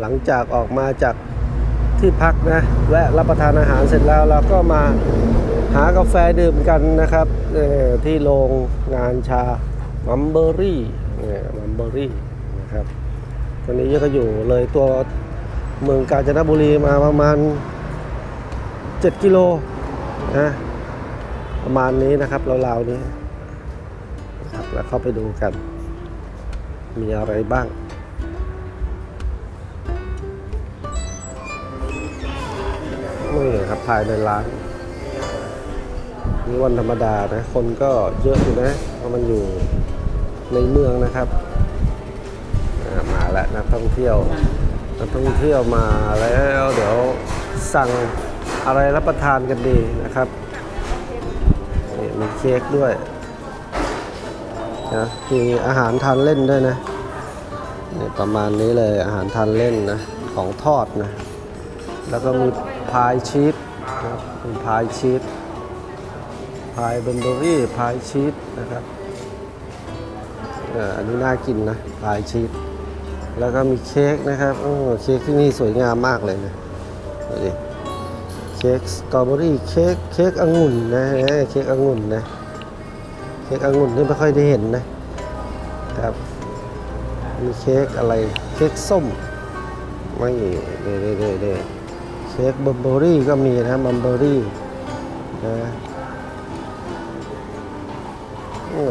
หลังจากออกมาจากที่พักนะแวะรับประทานอาหารเสร็จแล้วเราก็มาหากาแฟดื่มกันนะครับที่โรงงานชามัมเบอรี่เนี่ยมัมเบอรี่นะครับตอนนี้ก็อยู่เลยตัวเมืองกาญจนบุรีมาประมาณ 7 กิโลนะประมาณนี้นะครับราวๆนี้นะครับแล้วเข้าไปดูกัน มีอะไรบ้าง นี่ครับภายในร้านนี่วันธรรมดานะ คนก็เยอะอยู่นะเพราะมันอยู่ในเมืองนะครับมาแล้วนักท่องเที่ยวนักท่องเที่ยวมาแล้วเดี๋ยวสั่งอะไรรับประทานกันดีนะครับนี่มีเค้กด้วยนะมีอาหารทานเล่นด้วยนะนี่ประมาณนี้เลยอาหารทานเล่นนะของทอดนะ แล้วก็มีพายชีสนะครับมีพายชีสพายเบนเบอรี่พายชีสนะครับอันนี้น่ากินนะพายชีสแล้วก็มีเค้กนะครับโอ้เค้กที่นี่สวยงามมากเลยนะดูดิเค้กสตรอเบอรี่เค้กเค้กองุ่นนะเค้กองุ่นนะเค้กองุ่นนี่ไม่ค่อยได้เห็นนะครับมีเค้กอะไรเค้กส้มไม่เด้เด้เด้เด้เค้กบัมเบอรี่ก็มีนะบัมเบอรี่นะ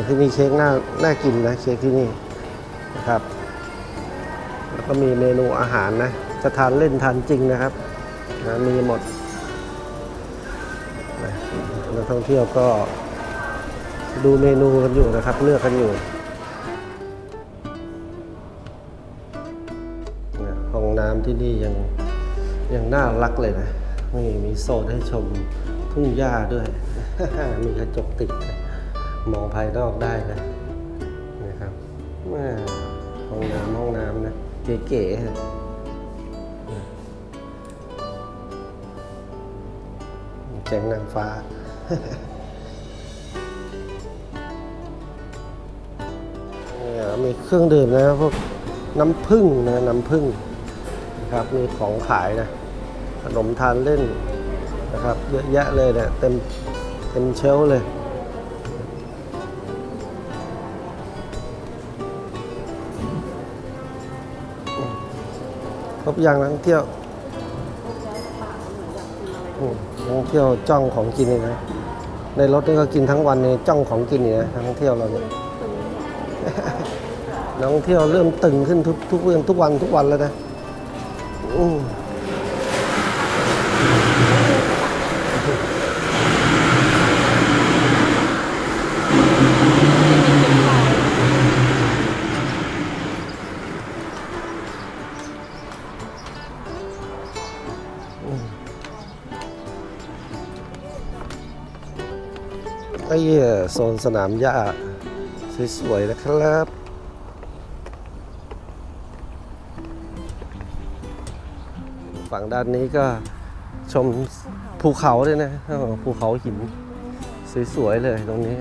ที่นี่เค้กน่าน่ากินนะเค้กที่นี่นะครับ แล้วก็มีเมนูอาหารนะ จะทานเล่นทานจริงนะครับนะมีหมดนะนักท่องเที่ยวก็ดูเมนูกันอยู่นะครับ เลือกกันอยู่ห้องน้ำที่นี่ยัง อยังน่ารักเลยนะนี่มีโซนให้ชมทุ่งหญ้าด้วย มีกระจกติด มองภายนอกได้นะนะครับห้องน้ำห้องน้ำนะ เก๋ๆฮะแจงนางฟ้าเนี่ยมีเครื่องดื่มนะพวกน้ำผึ้งนะน้ำผึ้ง นะครับมีของขายนะขนมทานเล่นนะครับเยอะแยะเลยเนี่ยเต็มเต็มเชลเลยครบยังนักเที่ยวนักเที่ยวจ้องของกินเลยนะในรถนี่ก็กินทั้งวันเลยจ้องของกินเนี่นะนักท่องเที่ยวเราเนี่ยนักท่องเที่ยวเริ่มตึงขึ้นทุกทุกเรื่องทุกวันทุกวันแล้วนะ อืมไอ้โซนสนามหญ้าสวยๆนะครับ ฝั่งด้านนี้ก็ชมภูเขาเลยนะภูเขาหิน สวย ๆ เลยตรงนี้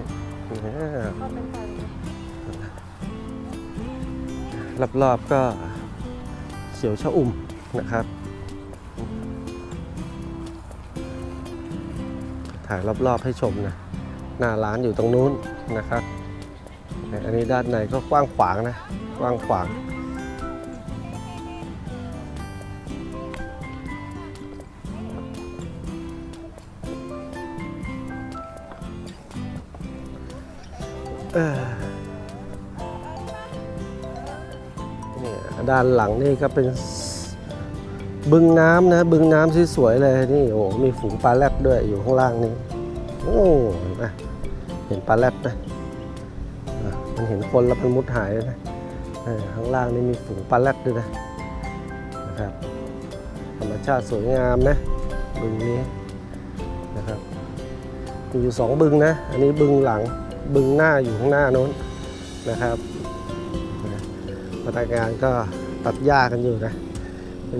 รอบๆก็เขียวชะอุ่มนะครับถ่ายรอบๆให้ชมนะหน้าร้านอยู่ตรงนู้นนะครับ อันนี้ด้านในก็กว้างขวางนะ กว้างขวาง เออนี่ด้านหลังนี่ก็เป็นบึงน้ำนะบึงน้ำสวยๆเลยนี่โอ้มีฝูงปลาแรดด้วยอยู่ข้างล่างนี่โอ้เห็นไหมเห็นปลาแรดนะอะมันเห็นคนแล้วมันมุดหายเลยนะข้างล่างนี่มีฝูงปลาแรดด้วยนะนะครับธรรมชาติสวยงามนะบึงนี้นะครับมีอยู่สองบึงนะ อันนี้บึงหลัง บึงหน้าอยู่ข้างหน้าโน้นนะครับนะพนักงานก็ตัดหญ้ากันอยู่นะ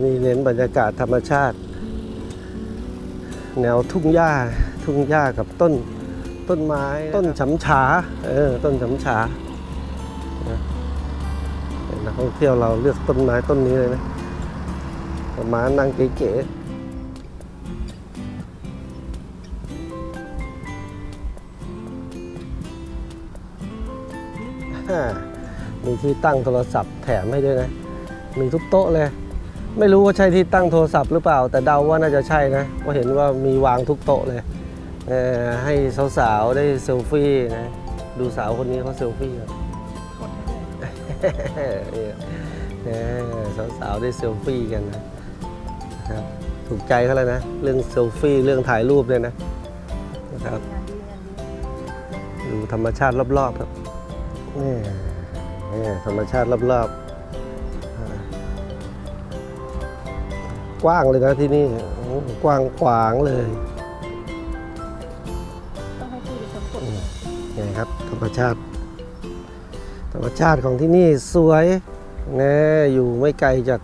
นี่เน้นบรรยากาศธรรมชาติ แนวทุ่งหญ้าทุ่งหญ้ากับต้นต้นไม้ ต้นฉำฉาเออต้นฉำฉานะนักท่องเที่ยวเราเลือกต้นไม้ต้นนี้เลยนะประมาณนั่งเก๋ๆ มีที่ตั้งโทรศัพท์แถมให้ด้วยนะ มีทุกโต๊ะเลย ไม่รู้ว่าใช่ที่ตั้งโทรศัพท์หรือเปล่า แต่เดาว่าน่าจะใช่นะเพราะเห็นว่ามีวางทุกโต๊ะเลยเให้สาวๆได้เซลฟี่นะดูสาวคนนี้เขาเซลฟี่กันสาวๆได้เซลฟี่กันนะถูกใจเขาแล้วนะ เรื่องเซลฟี่เรื่องถ่ายรูปเลยนะนะครับ ดูธรรมชาติรอบๆครับ นี่นี่ธรรมชาติรอบๆอ่ากว้างเลยนะที่นี่โอ้กว้างขวางเลยต้องให้พี่เป็นคนกดนี่ครับธรรมชาติ ธรรมชาติของที่นี่สวยแน่อยู่ไม่ไกลจาก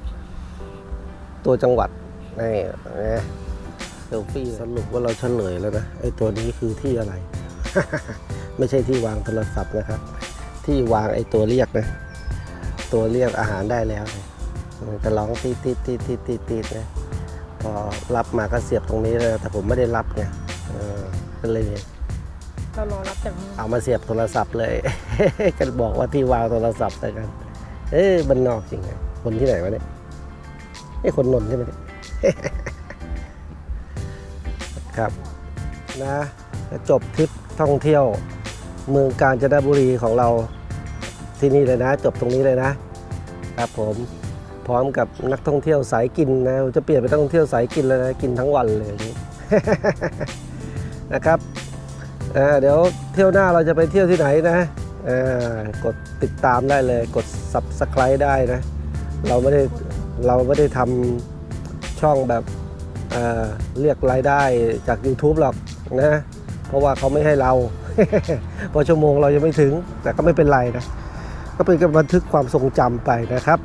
ตัวจังหวัดนี่นะเซลฟี่สรุปว่าเราเฉลยแล้วนะไอ้ตัวนี้คือที่อะไร ไม่ใช่ที่วางโทรศัพท์นะครับ ที่วางไอ้ตัวเรียกนะตัวเรียกอาหารได้แล้วนะมันจะร้องตีดตีดตีดตีดตีดตีดนะพอรับมาก็เสียบตรงนี้เลยแต่ผมไม่ได้รับไงเออก็เลยเรารอรับจากเอามาเสียบโทรศัพท์เลยกันบอกว่าที่วางโทรศัพท์แต่กัน เอ้ยบันนอกจริงไงคนที่ไหนวะเนี่ยไอ้คนนนท์ใช่ไหมเนี่ยครับนะจบทริปท่องเที่ยว เมืองกาญจนบุรีของเราที่นี่เลยนะ จบตรงนี้เลยนะครับผมพร้อมกับนักท่องเที่ยวสายกินนะจะเปลี่ยนเป็นนักท่องเที่ยวสายกินเลยนะกินทั้งวันเลยนี้นะครับเเดี๋ยวเที่ยวหน้าเราจะไปเที่ยวที่ไหนนะกดติดตามได้เลยกด subscribe ได้นะ เราไม่ได้เราไม่ได้ทำช่องแบบเเรียกรายได้จาก YouTube หรอกนะ เพราะว่าเขาไม่ให้เรา พราะชั่วโมงเรายังไม่ถึง แต่ก็ไม่เป็นไรนะ ก็เป็นการบันทึกความทรงจำไปนะครับ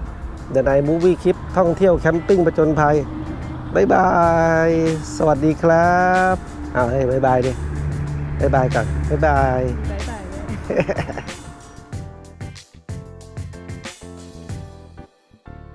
เด e น i มูวี่คลิปท่องเที่ยวแคมปิ้งประจนภัยบายบาย สวัสดีครับอ้าวเฮ้ยบายบายดิบายบายก่อนบายบายบ๊ายบายเลย